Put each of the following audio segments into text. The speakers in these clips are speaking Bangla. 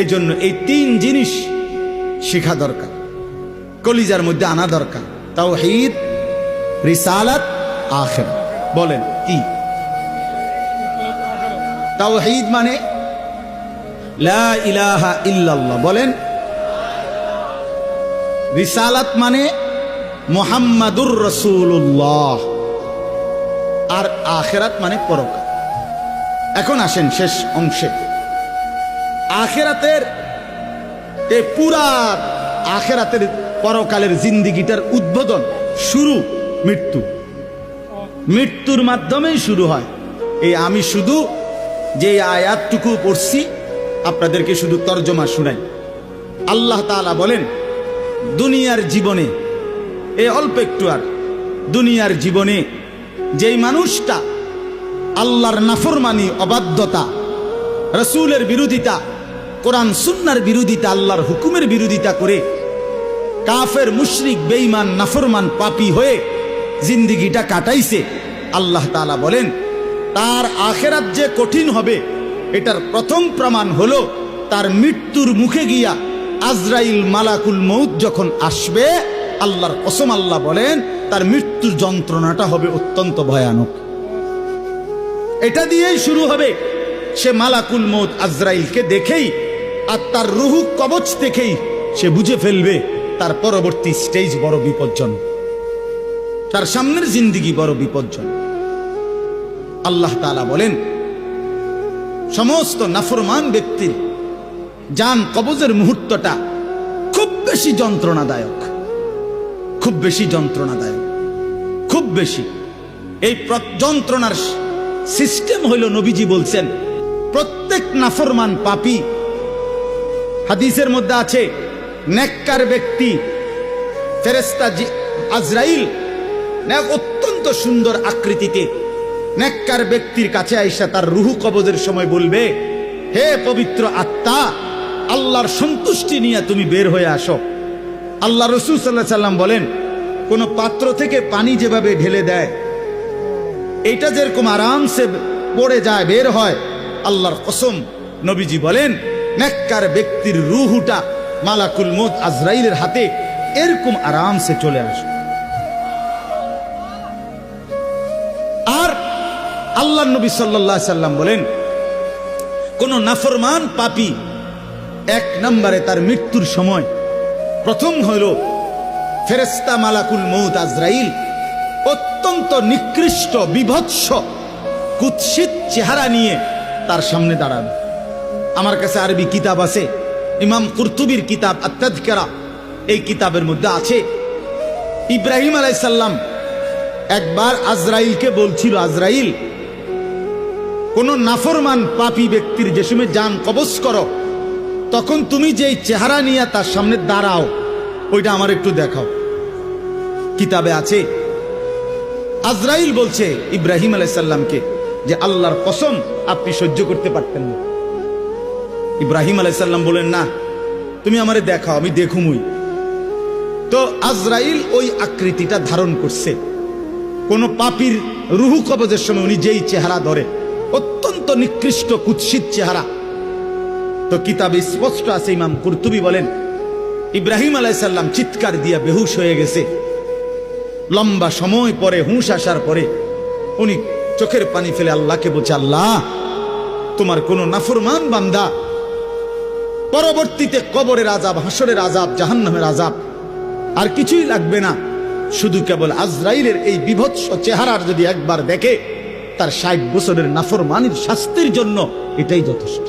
এই জন্য এই তিন জিনিস শেখা দরকার, কলিজার মধ্যে আনা দরকার তাও হিদ রিসালাত আখের বলেন, কি? তাও হিদ মানে লা ইলাহা ইল্লাল্লাহ, বলেন। রিসালাত মানে মোহাম্মদুর রসুল্লাহ আর আখেরাত মানে পরকাল। এখন আসেন শেষ অংশে। আখেরাতের এ পুরা আখেরাতের পরকালের জিন্দিগিটার উদ্বোধন, শুরু, মৃত্যু। মৃত্যুর মাধ্যমেই শুরু হয়। এই আমি শুধু যে আয়াতটুকু পড়ছি, আপনাদেরকে শুধু তর্জমা শুনাই। আল্লাহ তাআলা বলেন, দুনিয়ার জীবনে, এ অল্প একটু আর, দুনিয়ার জীবনে যেই মানুষটা আল্লাহর নাফরমানি, অবাধ্যতা, রসুলের বিরোধিতা কোরআন সুন্নার বিরোধিতা, আল্লাহর হুকুমের বিরোধিতা করে কাফের, মুশরিক, বেঈমান, নাফরমান, পাপি হয়ে জিন্দিগিটা কাটাইছে। আল্লাহ তাআলা বলেন, তার আখেরাত যে কঠিন হবে, এটার প্রথম প্রমাণ হলো তার মৃত্যুর মুখে গিয়া আজরাইল মালাকুল মৌত যখন আসবে, আল্লাহর কসম আল্লাহ বলেন, তার মৃত্যুর যন্ত্রণাটা হবে অত্যন্ত ভয়ানক। এটা দিয়েই শুরু হবে। সে মালাকুল মৌত আজরাইলকে দেখেই আর তার রুহু কবচ দেখেই সে বুঝে ফেলবে তার পরবর্তী স্টেজ বড় বিপজ্জনক তার সামনের জিন্দিগি বড় বিপজ্জনক আল্লাহ তালা বলেন, সমস্ত নাফরমান ব্যক্তির যান কবজের মুহূর্তটা খুব বেশি যন্ত্রণাদায়ক। খুব বেশি যন্ত্রণাদায়ক। খুব বেশি। এই যন্ত্রণার সিস্টেম হইল নবীজি বলছেন, প্রত্যেক নাফরমান পাপী হাদিসের মধ্যে আছে, নেককার ব্যক্তি ফেরেস্তা আজরাইল অত্যন্ত সুন্দর আকৃতিতে নেককার ব্যক্তির কাছে আইসা তার রুহু কবজের সময় বলবে, হে পবিত্র আত্মা, আল্লাহর সন্তুষ্টি নিয়ে তুমি বের হয়ে আসো। আল্লাহ রসুল সাল্লাহ সাল্লাম বলেন, কোন পাত্র থেকে পানি যেভাবে ঢেলে দেয়, এইটা যেরকম আরামসে পড়ে যায়, বের হয়, আল্লাহর কসম নবীজি বলেন নেককার ব্যক্তির রুহুটা মালাকুল মত আজরাইলের হাতে এরকম আরামসে চলে আসে। আর আল্লাহ নবী সাল্লাহ সাল্লাম বলেন, কোন নাফরমান পাপি এক নম্বরে তার মৃত্যুর সময় প্রথম হইল ফেরেস্তা মালাকুল মৌত আজরাইল, অত্যন্ত নিকৃষ্ট, বিভৎস, কুৎসিত চেহারা নিয়ে তার সামনে দাঁড়াবে আমার কাছে আরবি কিতাব আছে। ইমাম কুরতুবির কিতাব আত্মাধিকারা এই কিতাবের মধ্যে আছে। ইব্রাহিম আলাইসাল্লাম একবার আজরাইলকে বলছিল, আজরাইল, কোন নাফরমান পাপী ব্যক্তির যে সময় যান কবজ করো। তখন তুমি যেই চেহারা নিয়ে তার সামনে দাঁড়াও, ওইটা আমার একটু দেখাও। কিতাবে আছে। আজরাইল বলছে ইব্রাহিম আলাইসাল্লামকে যে, আল্লাহর কসম, আপনি সহ্য করতে পারতেন না। ইব্রাহিম আলাইসাল্লাম বলেন, না, তুমি আমারে দেখাও, আমি দেখুমই। তো আজরাইল ওই আকৃতিটা ধারণ করছে। কোন পাপির রুহু কবজের সময় উনি যেই চেহারা ধরে, অত্যন্ত নিকৃষ্ট, কুৎসিত চেহারা। তো কিতাবে স্পষ্ট আছে, ইমাম কুরতুবি বলেন, ইব্রাহিম আলাইসাল্লাম চিৎকার দিয়া বেহুশ হয়ে গেছে। লম্বা সময় পরে, হুঁশ আসার পরে, উনি চোখের পানি ফেলে আল্লাহকে বলছে, আল্লাহ, তোমার কোন নাফরমান বান্দা পরবর্তীতে কবরের আজাব হাসরের আজাব জাহান্নামের আজাব আর কিছুই লাগবে না। শুধু কেবল আজরাইলের এই বিভৎস চেহারার যদি একবার দেখে, তার ষাট বছরের নাফরমানির শাস্তির জন্য এটাই যথেষ্ট।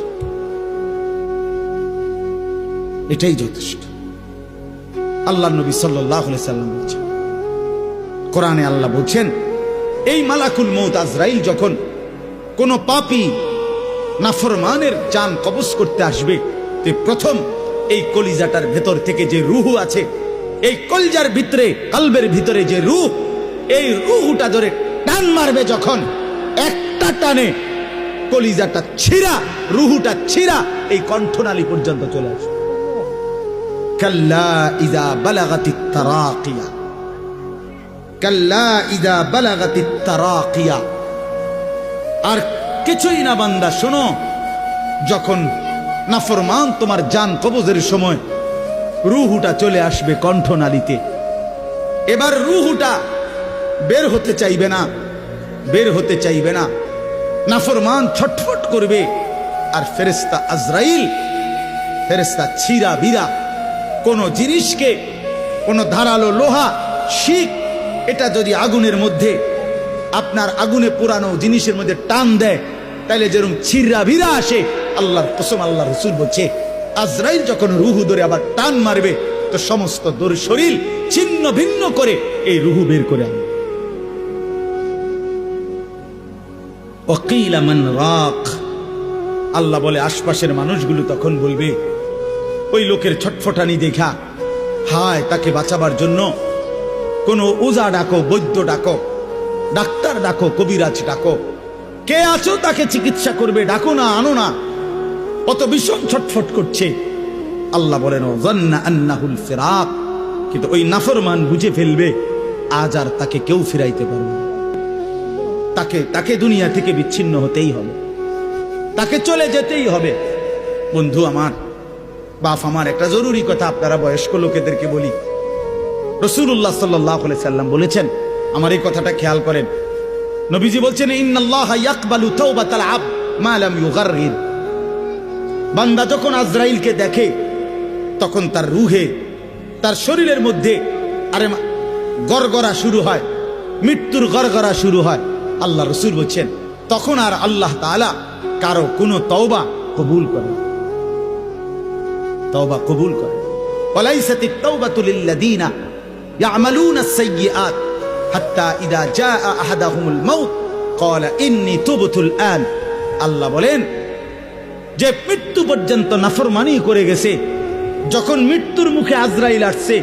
এটাই যথেষ্ট। আল্লাহ নবী সাল্লাম বলছেন, কোরআনে আল্লাহ বলছেন, এই মালাকুল মৌত আজরাইল যখন কোন পাপি নাফরমানের চান কবজ করতে আসবে তে প্রথম এই কলিজাটার ভেতর থেকে যে রুহু আছে, এই কলজার ভিতরে, কালবের ভিতরে যে রুহ, এই রুহুটা ধরে টান মারবে যখন একটা টানে কলিজাটা ছিঁড়া, রুহুটা ছিঁড়া, এই কণ্ঠনালী পর্যন্ত চলে আসবে। কাল্লা ইদা বালাগাতি কাল্লা তারাকিয়া। আর কিছুই না বান্দা, শোনো, যখন নাফরমান তোমার যান কবজের সময়। রুহুটা চলে আসবে কণ্ঠনালীতে। এবার রুহুটা বের হতে চাইবে না, বের হতে চাইবে না। নাফরমান ছটফট করবে, আর ফেরেস্তা আজরাইল ফেরেস্তা ছিরা বিরা কোন জিনিসকে, কোন ধারালো লোহা শিখ এটা যদি আগুনের মধ্যে, আপনার আগুনে পুরানো জিনিসের মধ্যে টান দেয় তাহলে যেরকম ছিরা ভিরা আসে আল্লাহর কসম আল্লাহ রসুল বলছে, আজরাইল যখন রুহু ধরে আবার টান মারবে, তো সমস্ত দোর শরীর ছিন্ন ভিন্ন করে এই রুহু বের করে আনবে। আল্লাহ বলে, আশপাশের মানুষগুলো তখন বলবে, ওই লোকের ছটফটানি দেখা, হায়, তাকে বাঁচাবার জন্য কোন ওজা ডাকো, বৈদ্য ডাকো, ডাক্তার ডাকো, কবিরাজ ডাকো। কে আছো তাকে চিকিৎসা করবে, ডাকো না, আনো না। কত ভীষণ ছটফট করছে। আল্লাহ বলেন "ওয়াজ্জান্না আন্নাহুল ফিরাক। কিন্তু ওই নাফরমান বুঝে ফেলবে, আজ আর তাকে কেউ ফিরাইতে পারবে তাকে তাকে দুনিয়া থেকে বিচ্ছিন্ন হতেই হবে। তাকে চলে যেতেই হবে। বন্ধু আমার, বাপ আমার, একটা জরুরি কথা আপনারা বয়স্ক লোকেদেরকে বলি। রসুল্লাহ সাল্লাহ সাল্লাম বলেছেন, আমার এই কথাটা খেয়াল করেন। নবীজি বলছেন, ইন্নাল্লাহ ইয়াকবালু তাওবাতাল আবদ মা লাম ইউগাররির। বান্দা যখন আজরাইলকে দেখে, তখন তার রুহে, তার শরীরের মধ্যে আরে গড়গড়া শুরু হয়, মৃত্যুর গড়গড়া শুরু হয়, আল্লাহ রসুল বলছেন, তখন আর আল্লাহ তালা কারও কোনো তওবা কবুল করে তওবা কবুল করে ওলাইসাতি তওবাতুলিল্লাযিনা ইয়ামালুনা আস-সাইয়্যাত হাত্তা ইদা যা জাআ আহাদাহুমুল মাউত, ক্বালা ইন্নী তুবতুল আন আল্লাহ বলেন যে মৃত্যু পর্যন্ত নাফরমানি করে গেছে, যখন মৃত্যুর মুখে আজরাইল আসছে,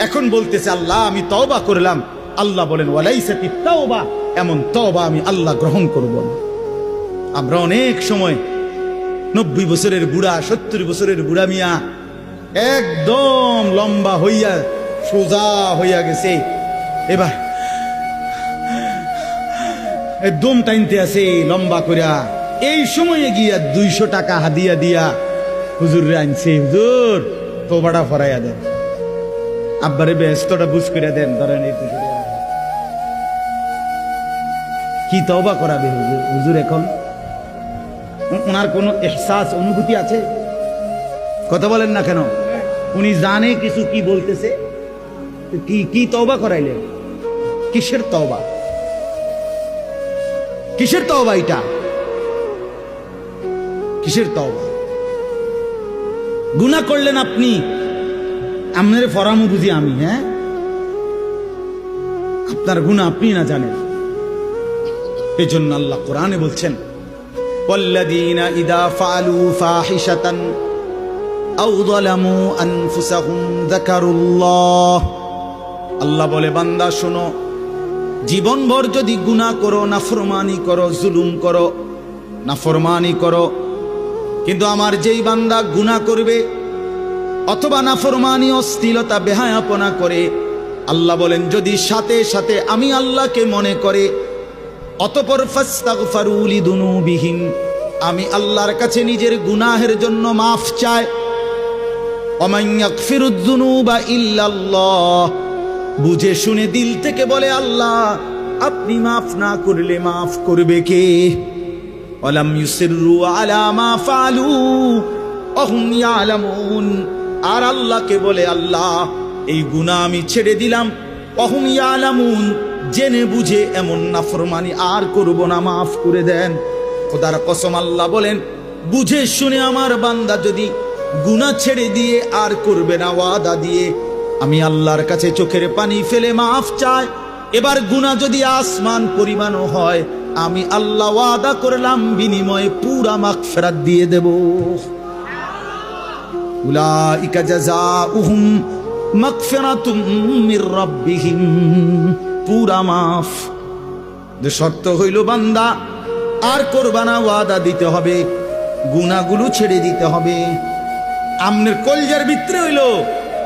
এখন বলতেছে, আল্লাহ, আমি তওবা করলাম। আল্লাহ বলেন ওয়ালাইসাতি তাওবা। এমন তওবা আমি আল্লাহ গ্রহণ করব না। আমরা অনেক সময় নব্বই বছরের বুড়া, সত্তর বছরের বুড়া মিয়া একদম লম্বা হইয়া, সোজা হইয়া গেছে। এবার দম টাইনতে আছে, লম্বা করিয়া এই সময়ে গিয়া দুইশো টাকা হাদিয়া দিয়া হুজুর আনছে, হুজুর তো বাড়া ফরাইয়া দেন। আব্বারে ব্যস্তটা বুঝ করে দেন, ধরেন এই। কি তওবা করাবে হুজুর? হুজুর এখন ওনার কোনো এহসাস, অনুভূতি আছে? কথা বলেন না কেন? উনি জানে কিছু কি বলতেছে? কি কি তওবা করাইলেন? কিসের তওবা? কিসের তওবা এটা? কিসের তওবা? গুনা করলেন আপনি। আপনার ফরামু বুঝি আমি হ্যাঁ? আপনার গুণা আপনি না জানেন। এই জন্য আল্লাহ কোরআনে বলছেন ফালু আল্লাহ বলে, বান্দা, শোনো, জীবনভর যদি গুণা করো, নাফরমানি করো, জুলুম করো, নাফরমানি করো কিন্তু আমার যেই বান্দা গুনাহ করবে অথবা নাফরমানি, অশ্লীলতা, বেহায়াপনা করে, আল্লাহ বলেন, যদি সাথে সাথে আমি আল্লাহকে মনে করে, অতপর ফাস্তাগফারুলি দুনুবিহিম আমি আল্লাহর কাছে নিজের গুনাহের জন্য মাফ চাই। ওমান ইয়াগফিরুদ দুনুবা ইল্লাল্লাহ, বুঝে শুনে দিল থেকে বলে, আল্লাহ, আপনি মাফ না করলে মাফ করবে কে? ওয়ালাম ইউসিররু আলা মা ফালু, অহুম ইয়ালামুন। আর আল্লাহকে বলে আল্লাহ, এই গুনাহ আমি ছেড়ে দিলাম। অহুম ইয়ালামুন, জেনে বুঝে এমন নাফরমানি আর করব না, মাফ করে দেন। খোদার কসম আল্লাহ বলেন, বুঝে শুনে আমার বান্দা যদি গুনাহ ছেড়ে দিয়ে আর করবে না, ওয়াদা দিয়ে, আমি আল্লাহর কাছে চোখের পানি ফেলে মাফ চাই। এবার গুনাহ যদি আসমান পরিমাণও হয়, আমি আল্লাহ ওয়াদা করলাম, বিনিময়ে পুরা মাগফিরাত দিয়ে দেব। মির মাফ। শর্ত হইল, বান্দা, আর করবানা ওয়াদা দিতে হবে গুনাগুলো ছেড়ে দিতে হবে। কলজার ভিতরে হইল,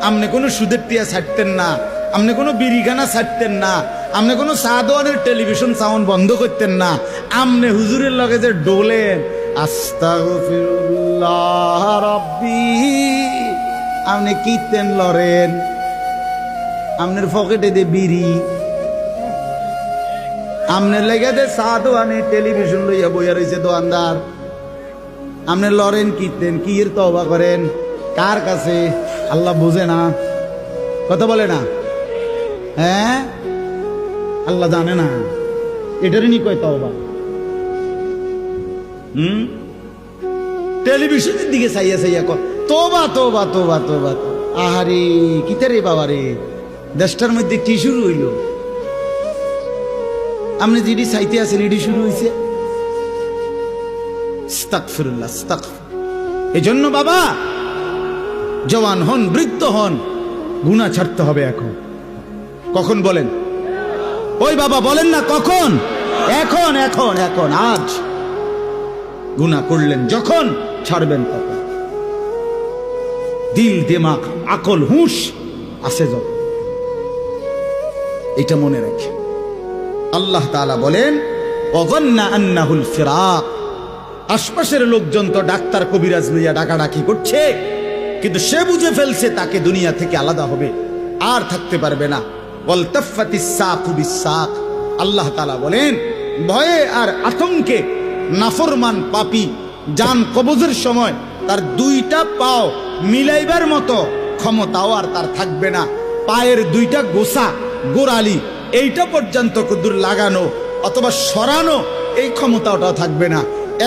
আমনে কোনো সুদের টিয়া ছাড়তেন না, আমনে কোনো বিরিগানা ছাড়তেন না আমনে কোনো সাদওয়ানের টেলিভিশন সাউন্ড বন্ধ করতেন না। আমনে হুজুরের লগে যে ডোলেন, আস্তাগফিরুল্লাহ রব্বি। আপনি কীর্তেন লরেন আপনার পকেটে দে বিড়ি। আপনার লেগে দে চা দোয়ানে টেলিভিশন লইয়া বইয়া রয়েছে দোয়ানদার আপনি লরেন কীর্তেন কি এর তবা করেন? কার কাছে? আল্লাহ বুঝে না। কথা বলে না? হ্যাঁ? আল্লাহ জানে না। এটারই নি কয় তবা হুম? টেলিভিশনের দিকে চাইয়া চাইয়া কর তোবা তোবা তোবা তোবা আহারে কিতে রে বাবা রে দেশটার মধ্যে কি শুরু হইল? আপনি যেটি চাইতে আছেন, এটি শুরু হয়েছে জন্য বাবা, জওয়ান হন, বৃদ্ধ হন গুণা ছাড়তে হবে এখন। কখন বলেন? ওই বাবা, বলেন না কখন? এখন এখন এখন, আজ। গুণা করলেন যখন, ছাড়বেন তখন। দিল, দিমাগ, আকল, হুঁশ আছে যখন। এটা মনে রাখে আল্লাহ তাআলা বলেন অগন্না আন্নাহুল ফিরাক। আশপাশের লোকজন তো ডাক্তার কবিরাজ লইয়া ডাকাডাকি করছে, কিন্তু সে বুঝে ফেলছে তাকে দুনিয়া থেকে আলাদা হবে, আর থাকতে পারবে না। আল্লাহ তাআলা বলেন, ভয়ে আর আতঙ্কে নাফরমান পাপী জান কবজের সময় তার দুইটা পাও মিলাইবার মতো ক্ষমতাও আর তার থাকবে না। পায়ের দুইটা গোসা, গোড়ালি, এইটা পর্যন্ত কুদুর লাগানো অথবা সরানো এই ক্ষমতাটাও থাকবে না।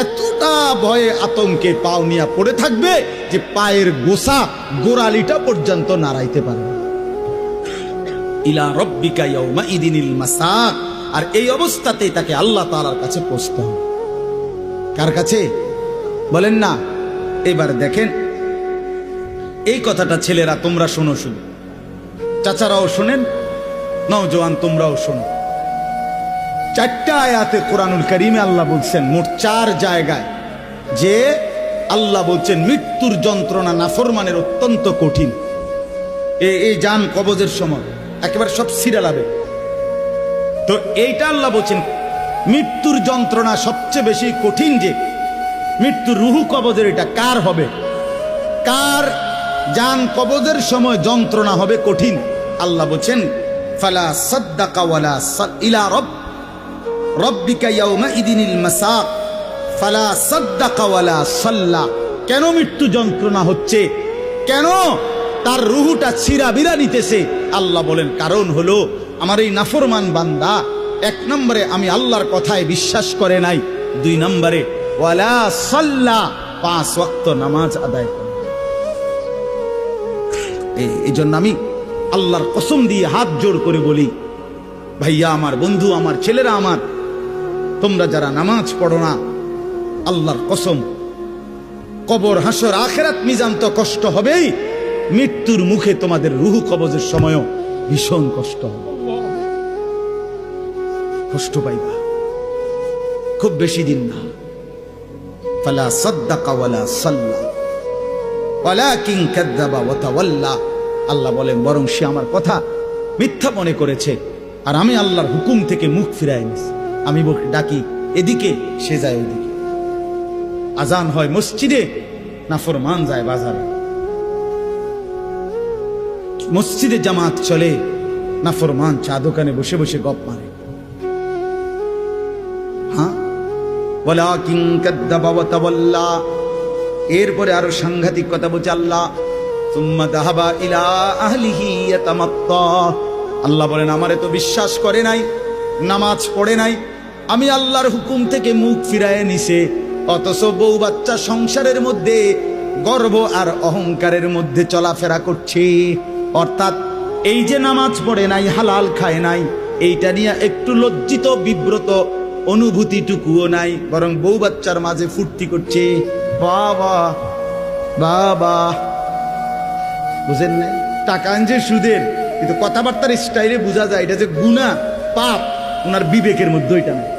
এতটা ভয়ে আতঙ্কে পাও নিয়ে পড়ে থাকবে যে পায়ের গোসা, গোড়ালিটা পর্যন্ত নাড়াইতে পারবে। ইলা রব্বিকা ইয়াউমা ইদিনিল মাসাক আর এই অবস্থাতেই তাকে আল্লাহ তাআলার কাছে পৌঁছতে হবে। কার কাছে? বলেন না। এবার দেখেন। এই কথাটা ছেলেরা তোমরা শোনো শুধু। চাচারাও শোনেন, নওজোয়ান তোমরাও শোনো। চারটা আয়াতে কোরআনুল করিমে আল্লাহ বলছেন, মোট চার জায়গায় যে আল্লাহ বলছেন, মৃত্যুর যন্ত্রণা নাফরমানের অত্যন্ত কঠিন। এই এই যান কবজের সময়। একেবারে সব সিরালাবে তো এইটা আল্লাহ বলছেন, মৃত্যুর যন্ত্রণা সবচেয়ে বেশি কঠিন যে, মৃত্যুর রুহু কবজের এটা কার হবে? কার যান কবজের সময় যন্ত্রণা হবে কঠিন? আল্লাহ বলছেন, ফালা সাদ্দাকা ওয়ালা ইলা রব, রব্বিকা ইয়াউমা ইদিনিল মাসাক, ফালা সাদ্দাকা ওয়ালা সাল্লা। কেন মৃত্যু যন্ত্রণা হচ্ছে? কেন? তার রুহুটা ছিঁড়া বিরা নিতেছে। আল্লাহ বলেন, কারণ হলো আমার এই নাফরমান বান্দা, এক নম্বরে আমি আল্লাহর কথায় বিশ্বাস করে নাই, দুই নম্বরে, ওয়ালা সাল্লা, পাঁচ ওয়াক্ত নামাজ আদায় করে এই- জন্য আমি আল্লাহর কসম দিয়ে হাত জোর করে বলি, ভাইয়া আমার, বন্ধু আমার, ছেলেরা আমার, তোমরা যারা নামাজ পড়ো না, আল্লাহর কসম, কবর, হাসর, আখেরাত মিজান তো কষ্ট হবেই মৃত্যুর মুখে তোমাদের রুহু কবজের সময়ও ভীষণ কষ্ট হবে। কষ্ট পাইবা। খুব বেশি দিন না। ফালা সাদ্দাকা ওয়ালা সাল্লা। ওয়ালাকিন কাদ্দাবা ওয়া তাওয়াল্লা। আল্লাহ বলেন, বরং সে আমার কথা মিথ্যা মনে করেছে, আর আমি আল্লাহর হুকুম থেকে মুখ ফিরাই নিছি। আমি বক- ডাকি, এদিকে সে যায় ওইদিকে। আজান হয় মসজিদে, না ফরমান যায় বাজারে? মসজিদে জামাত চলে নাফরমান চা দোকানে বসে বসে গপ মারে। হ্যাঁ? এরপরে আরও সাংঘাতিক কথা বলছে আল্লাহ। আল্লাহ বলেন, আমারে তো বিশ্বাস করে নাই, নামাজ পড়ে নাই। আমি আল্লাহর হুকুম থেকে মুখ ফিরায় নিছে। অথচ বউ বাচ্চা সংসারের মধ্যে, গর্ব আর অহংকারের মধ্যে চলাফেরা করছে। অর্থাৎ এই যে নামাজ পড়ে নাই, হালাল খায় নাই, এইটা নিয়ে একটু লজ্জিত, বিব্রত অনুভূতিটুকুও নাই, বরং বউ বাচ্চার মাঝে ফুর্তি করছে। বাবা বাবা। বুঝেন নাই? টাকা আনছে সুদের, কিন্তু কথাবার্তার স্টাইলে বোঝা যায়, এটা যে গুণা পাপ, ওনার বিবেকের মধ্যে ওইটা নাই।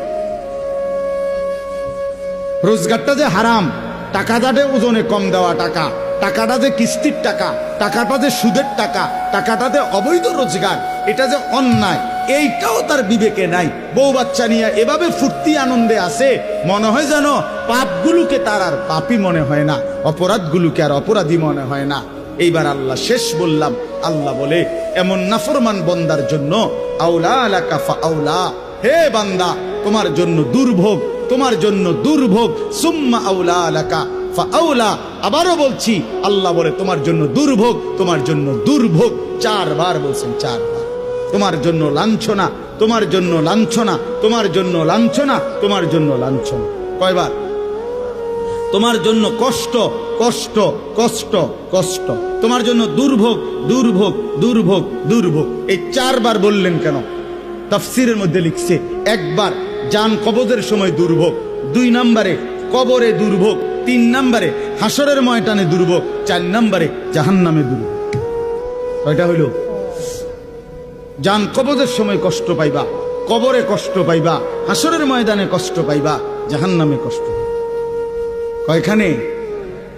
রোজগারটা যে হারাম, টাকা যে ওজনে কম দেওয়া টাকা টাকাটা যে কিস্তির টাকা, টাকাটা যে সুদের টাকা, টাকাটা যে অবৈধ রোজগার, এটা যে অন্যায়, এইটাও তার বিবেকে নাই। বউ বাচ্চা নিয়ে এভাবে ফুর্তি আনন্দে আসে মনে হয় যেন পাপগুলোকে তার আর পাপই মনে হয় না, অপরাধগুলোকে আর অপরাধী মনে হয় না। এইবার আল্লাহ শেষ বললাম, আল্লাহ বলে, এমন নাফরমান বন্দার জন্য আউলা আলাকা আউলা। হে বান্দা, তোমার জন্য দুর্ভোগ, তোমার জন্য দুর্ভোগ, সুম্মা আউলা আলাকা। আউলা আবারও বলছি, আল্লাহ বলে, তোমার জন্য দুর্ভোগ, তোমার জন্য দুর্ভোগ। চারবার বলছেন, চারবার। তোমার জন্য লাঞ্ছনা, তোমার জন্য লাঞ্ছনা, তোমার জন্য লাঞ্ছনা, তোমার জন্য লাঞ্ছনা। কয়বার? তোমার জন্য কষ্ট কষ্ট কষ্ট কষ্ট। তোমার জন্য দুর্ভোগ দুর্ভোগ দুর্ভোগ দুর্ভোগ। এই চারবার বললেন কেন? তাফসিরের মধ্যে লিখছে, একবার যান কবজের সময় দুর্ভোগ, দুই নম্বরে কবরে দুর্ভোগ তিন নম্বরে হাসরের ময়টানে দুর্ভোগ, চার নম্বরে জাহান্নামে দুর্ভোগ। কয়টা হইল? যান কবজের সময় কষ্ট পাইবা, কবরে কষ্ট পাইবা হাসরের ময়দানে কষ্ট পাইবা, জাহান্নামে কষ্ট পাইবা। কয়খানে?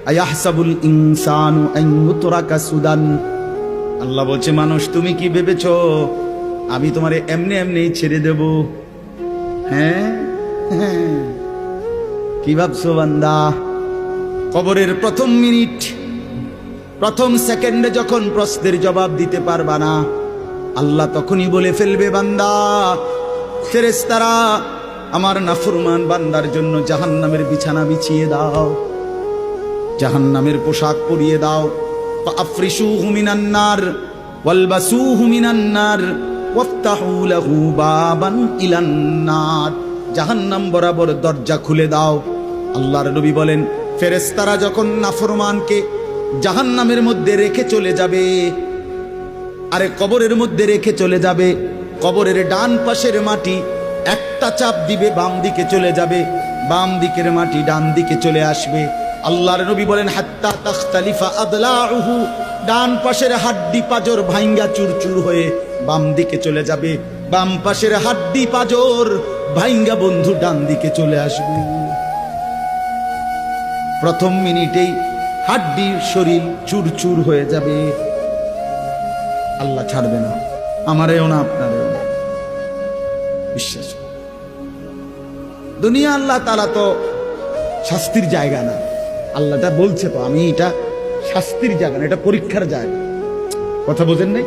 আয়াহসাবুল ইনসানু আন ইউতরাকা সুদান। আল্লাহ বলছে, মানুষ, তুমি কি ভেবেছ? আমি তোমারে এমনি এমনি ছেড়ে দেব। হ্যাঁ? হ্যাঁ। কি ভাবছ বান্দা? কবরের প্রথম মিনিট, প্রথম সেকেন্ডে যখন প্রশ্নের জবাব দিতে পারবা না, আল্লাহ তখনই বলে ফেলবে, বান্দা ফেরেস্তারা আমার নাফরমান বান্দার জন্য জাহান্নামের বিছানা বিছিয়ে দাও, জাহান্নামের পোশাক পরিয়ে দাও। আফরিসু হুমিনান্নার ওয়ালবাসু হুমিনান্নার লাহু বাবান জাহান্নাম বরাবর দরজা খুলে দাও। আল্লাহর নবী বলেন ফেরেস্তারা যখন নাফরমানকে জাহান্নামের মধ্যে রেখে চলে যাবে, আরে কবরের মধ্যে রেখে চলে যাবে, কবরের ডান পাশের মাটি একটা চাপ দিবে, বাম দিকে চলে যাবে, বাম দিকের মাটি ডান দিকে চলে আসবে। আল্লাহর নবী বলেন, হাত্তা তাখতালিফা আদলাউহু ডান পাশের হাড্ডি পাজর ভাইঙ্গা চুরচুর হয়ে বাম দিকে চলে যাবে, বাম পাশের হাড্ডি পাজর ভাইঙ্গা বন্ধু ডান দিকে চলে আসবে। প্রথম মিনিটেই হাড্ডির শরীর চুরচুর হয়ে যাবে। আল্লাহ ছাড়বে না। আমারেও না, আপনারেও না। বিশ্বাস দুনিয়া আল্লাহ তালা তো শাস্তির জায়গা না। আল্লাহটা বলছে তো, আমি এটা শাস্তির জায়গা না, এটা পরীক্ষার জায়গা। কথা বোঝেন নাই?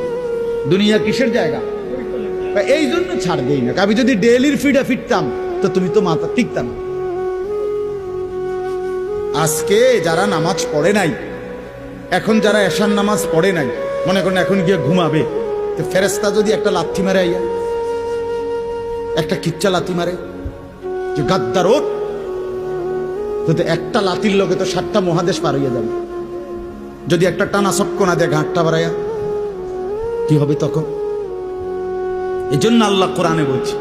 দুনিয়া কিসের জায়গা? এই জন্য ছাড় দেই না। আমি যদি ডেলির ফিডা ফিরতাম, তো তুমি তো মাথা টিকতাম না। আজকে যারা নামাজ পড়ে নাই, এখন যারা এশার নামাজ পড়ে নাই, মনে করেন এখন গিয়ে ঘুমাবে। তো ফেরেস্তা যদি একটা লাথি মারে আইয়া, একটা কিচ্চা লাথি মারে, যে গাদ্দার তো তো একটা লাতির লোকে তো সাতটা মহাদেশ পার হইয়া যাবে। যদি একটা টানা সটকোনা দেয় ঘাটটা বাড়াইয়া, কি হবে তখন? এই জন্য আল্লাহ কোরআনে বলছি,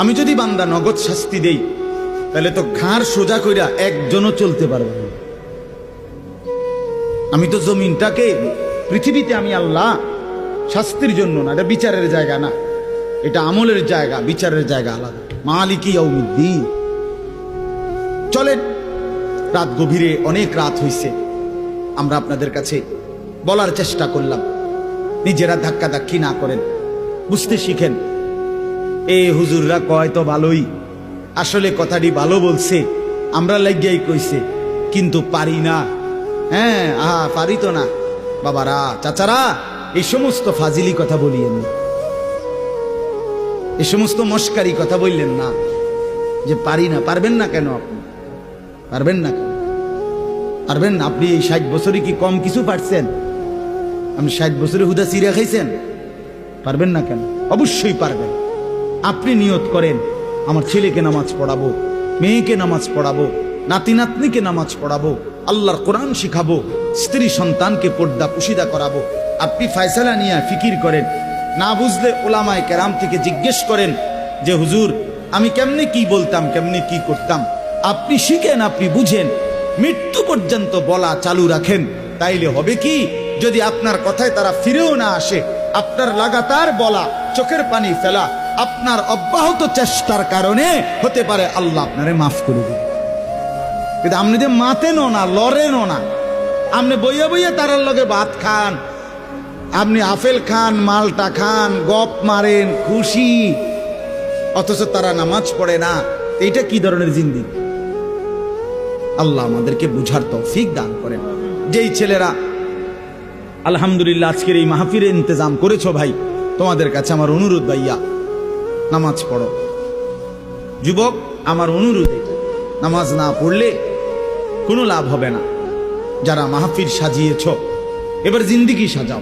আমি যদি বান্দা নগদ শাস্তি দেই তাহলে তো ঘাড় সোজা কইরা একজনও চলতে পারবে না। আমি তো জমিনটাকে পৃথিবীতে আমি আল্লাহ শাস্তির জন্য না, এটা বিচারের জায়গা না। এটা আমলের জায়গা, বিচারের জায়গা আলাদা। মালিকি ইয়াউমিদ্দিন। চলেন, রাত গভীরে অনেক রাত হইছে। আমরা আপনাদের কাছে বলার চেষ্টা করলাম। নিজেরা ধাক্কা ধাক্কি না করেন। বুঝতে শিখেন। এ হুজুররা কয় তো ভালোই। আসলে কথাটি ভালো বলছে, আমরা লাগিয়াই কইছে, কিন্তু পারি না। হ্যাঁ আহা, পারি তো না। বাবারা, চাচারা, এই সমস্ত ফাজিলি কথা বলিয়েন না। এই সমস্ত মস্কারি কথা বললেন না যে পারি না, পারবেন না কেন আপনি? পারবেন না কেন? পারবেন না, আপনি এই ষাট বছরে কি কম কিছু পারছেন? আপনি ষাট বছরে হুদা চিরা খাইছেন? পারবেন না কেন? অবশ্যই পারবেন। আপনি নিয়ত করেন আমার ছেলেকে নামাজ পড়াবো, মেয়েকে নামাজ পড়াবো নাতি নাতনিকে নামাজ পড়াবো, আল্লাহর কোরআন শিখাবো, স্ত্রী সন্তানকে পর্দা পুশিদা করাবো। আপনি ফয়সালা নিয়ে ফিকির করেন, না বুঝলে ওলামায় কেরাম থেকে জিজ্ঞেস করেন যে, হুজুর, আমি কেমনে কি বলতাম, কেমনে কি করতাম? আপনি শিখেন, আপনি বুঝেন, মৃত্যু পর্যন্ত বলা চালু রাখেন। তাইলে হবে কি, যদি আপনার কথায় তারা ফিরেও না আসে, আপনার লাগাতার বলা, চোখের পানি ফেলা আপনার অব্যাহত চেষ্টার কারণে হতে পারে আল্লাহ আপনারে মাফ করে দিবে। কিন্তু আপনি যে মাতেনও না লড়েনও না আপনি বইয়া বইয়া তারার লগে ভাত খান, আপনি আপেল খান, মালটা খান, গপ মারেন, খুশি, অথচ তারা নামাজ পড়ে না, এইটা কি ধরনের জিন্দি আল্লাহ আমাদেরকে বুঝার তৌফিক দান করেন। যেই ছেলেরা, আলহামদুলিল্লাহ আজকের এই মাহফিরে ইন্তজাম করেছ ভাই, তোমাদের কাছে আমার অনুরোধ ভাইয়া নামাজ পড়ো। যুবক, আমার অনুরোধে নামাজ না পড়লে কোনো লাভ হবে না। যারা মাহফিল সাজিয়েছ, এবার জিন্দিগি সাজাও।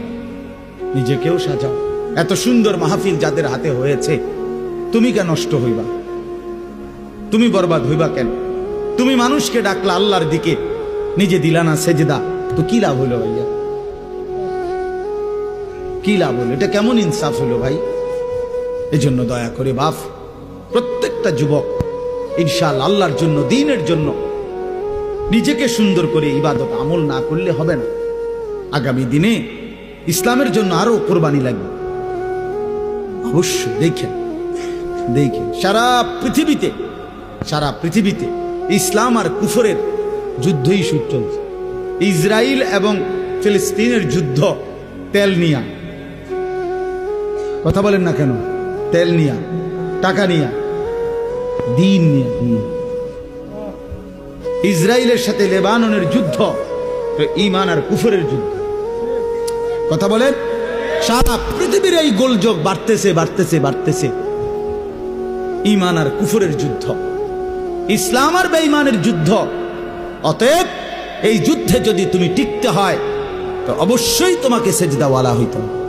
নিজেকেও সাজাও। এত সুন্দর মাহফিল যাদের হাতে হয়েছে, তুমি কেন নষ্ট হইবা? তুমি বরবাদ হইবা কেন? তুমি মানুষকে ডাকলা আল্লাহর দিকে, নিজে দিলা না সেজদা, তো কি লাভ হইল ভাইয়া? কি লাভ হলো? এটা কেমন ইনসাফ হলো ভাই? এই জন্য দয়া করে বাপ প্রত্যেকটা যুবক ইনশাল আল্লাহর জন্য, দিনের জন্য নিজেকে সুন্দর করে ইবাদত আমল না করলে হবে না। আগামী দিনে ইসলামের জন্য আরও কোরবানি লাগবে। অবশ্য দেখেন দেখেন, সারা পৃথিবীতে সারা পৃথিবীতে ইসলাম আর কুফরের যুদ্ধই সুর চলছে। ইসরায়েল এবং ফিলিস্তিনের যুদ্ধ তেল নিয়া। কথা বলেন না কেন? তেল নিয়া, টাকা নিয়া, দিন নিয়া। ইসরায়েলের সাথে লেবাননের যুদ্ধ ইমান আর কুফরের যুদ্ধ। কথা বলেন? সারা পৃথিবীর এই গোলযোগ বাড়তেছে বাড়তেছে বাড়তেছে। ইমান আর কুফরের যুদ্ধ। ইসলাম আর বেঈমানের যুদ্ধ। অতএব এই যুদ্ধে যদি তুমি টিকতে হয়, তো অবশ্যই তোমাকে সেজদাওয়ালা হইতে হবে।